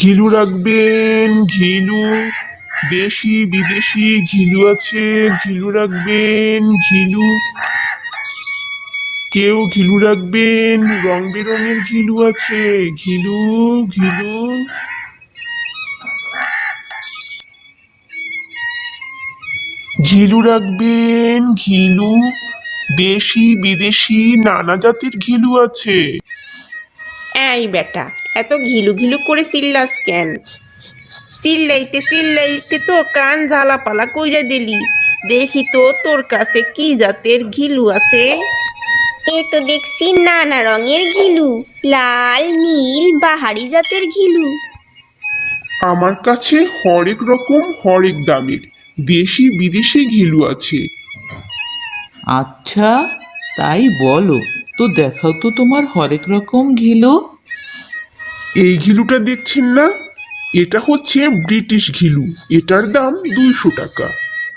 ঘিলু রাখবেন, ঘিলু। দেশি, বিদেশি ঘিলু আছে, ঘিলু রাখবেন, ঘিলু। কেউ ঘিলু রাখবেন রং বেরঙের ঘিলু আছে, ঘিলু ঘিলু। ঘিলু রাখবেন, ঘিলু। দেশি, বিদেশি, নানা জাতের ঘিলু আছে। এই বেটা এত ঘিলু ঘিলু করে চিল্লাস কেন? চিল্লাইতে চিল্লাইতে তো কান ঝালাপালা কইরা দিলি। দেখি তো তোর কাছে কি জাতের ঘিলু আছে? এ তো দেখছি নানা রঙের ঘিলু লাল নীল বাহারি জাতের ঘিলু। আমার কাছে হরেক রকম হরেক দামের দেশি বিদেশি ঘিলু আছে। আচ্ছা তাই বলো তো দেখাও তো তোমার হরেক রকম ঘিলো। এই ঘিলুটা দেখছেন না? এটা হচ্ছে ব্রিটিশ ঘিলু। এটার দাম দুইশো টাকা।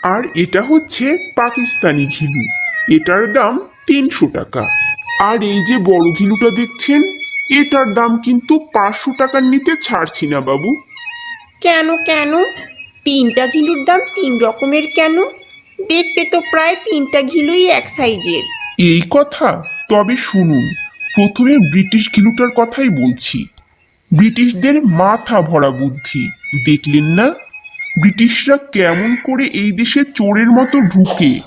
আর এটা হচ্ছে পাকিস্তানি ঘিলু। এটার দাম তিনশো টাকা। আর এই যে বড় ঘিলুটা দেখছেন এটার দাম কিন্তু পাঁচশো টাকার নিতে ছাড়ছি না বাবু। কেন কেন? তিনটা ঘিলুর দাম তিন রকমের কেন? দেখতে তো প্রায় তিনটা ঘিলুই এক সাইজের। এই কথা? তবে শুনুন প্রথমে ব্রিটিশ ঘিলুটার কথাই বলছি। ব্রিটিশদের মাথা ভরা বুদ্ধি। দেখলেন না? ব্রিটিশরা কেমন করে এই দেশে চোরের মতো ঢুকে,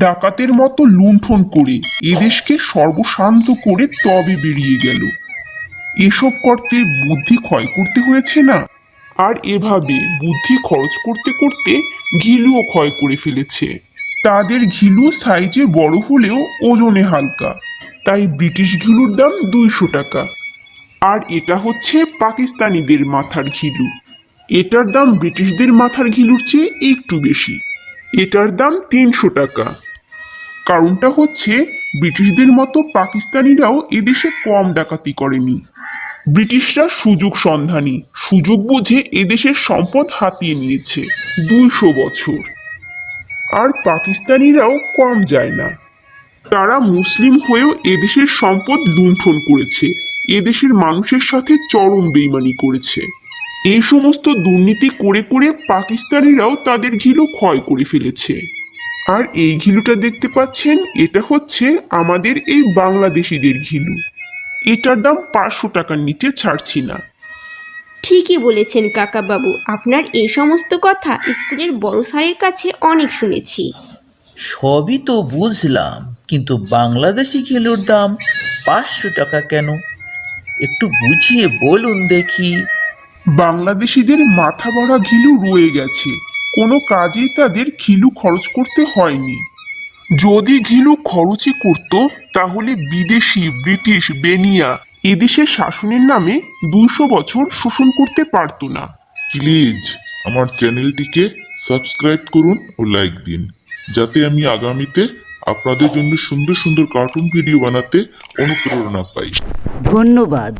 ডাকাতের মতো লুণ্ঠন করে এদেশকে সর্বশান্ত করে তবে বেরিয়ে গেল। এসব করতে বুদ্ধি ক্ষয় করতে হয়েছে না? আর এভাবে বুদ্ধি খরচ করতে করতে ঘিলুও ক্ষয় করে ফেলেছে। তাদের ঘিলু সাইজে বড় হলেও ওজনে হালকা। তাই ব্রিটিশ ঘিলুর দাম দুইশো টাকা। আর এটা হচ্ছে পাকিস্তানিদের মাথার ঘিলু। এটার দাম ব্রিটিশদের মাথার ঘিলুর চেয়ে একটু বেশি। এটার দাম তিনশো টাকা। কারণটা হচ্ছে ব্রিটিশদের মতো পাকিস্তানিরাও এদেশে কম ডাকাতি করেনি। ব্রিটিশরা সুযোগ সন্ধানী, সুযোগ বুঝে এদেশের সম্পদ হাতিয়ে নিয়েছে দুইশো বছর। আর পাকিস্তানিরাও কম যায় না। তারা মুসলিম হয়েও এদেশের সম্পদ লুণ্ঠন করেছে। এদেশের মানুষের সাথে চরম বেইমানি করেছে। এই সমস্ত দুর্নীতি করে করে পাকিস্তানিরাও তাদের ঘিলু ক্ষয় করে ফেলেছে। আর এই ঘিলুটা দেখতে পাচ্ছেন এটা হচ্ছে আমাদের এই বাংলাদেশিদের ঘিলু। এটার দাম পাঁচশো টাকার নিচে ছাড়ছি না। ঠিকই বলেছেন কাকাবাবু আপনার এই সমস্ত কথা স্কুলের বড় স্যারের কাছে অনেক শুনেছি। সবই তো বুঝলাম কিন্তু বাংলাদেশি ঘিলুর দাম পাঁচশো টাকা কেন? একটু বুঝিয়ে বলুন দেখি। বাংলাদেশিদের মাথা ভরা ঘিলু রয়ে গেছে। কোনো কাজেই তাদের ঘিলু খরচ করতে হয়নি। যদি ঘিলু খরচই করত তাহলে বিদেশি ব্রিটিশ বেনিয়া এদেশের শাসনের নামে দুশো বছর শোষণ করতে পারতো না। প্লিজ আমার চ্যানেলটিকে সাবস্ক্রাইব করুন ও লাইক দিন যাতে আমি আগামীতে আপনাদের জন্য সুন্দর সুন্দর কার্টুন ভিডিও বানাতে অনুপ্রেরণা পাই। ধন্যবাদ।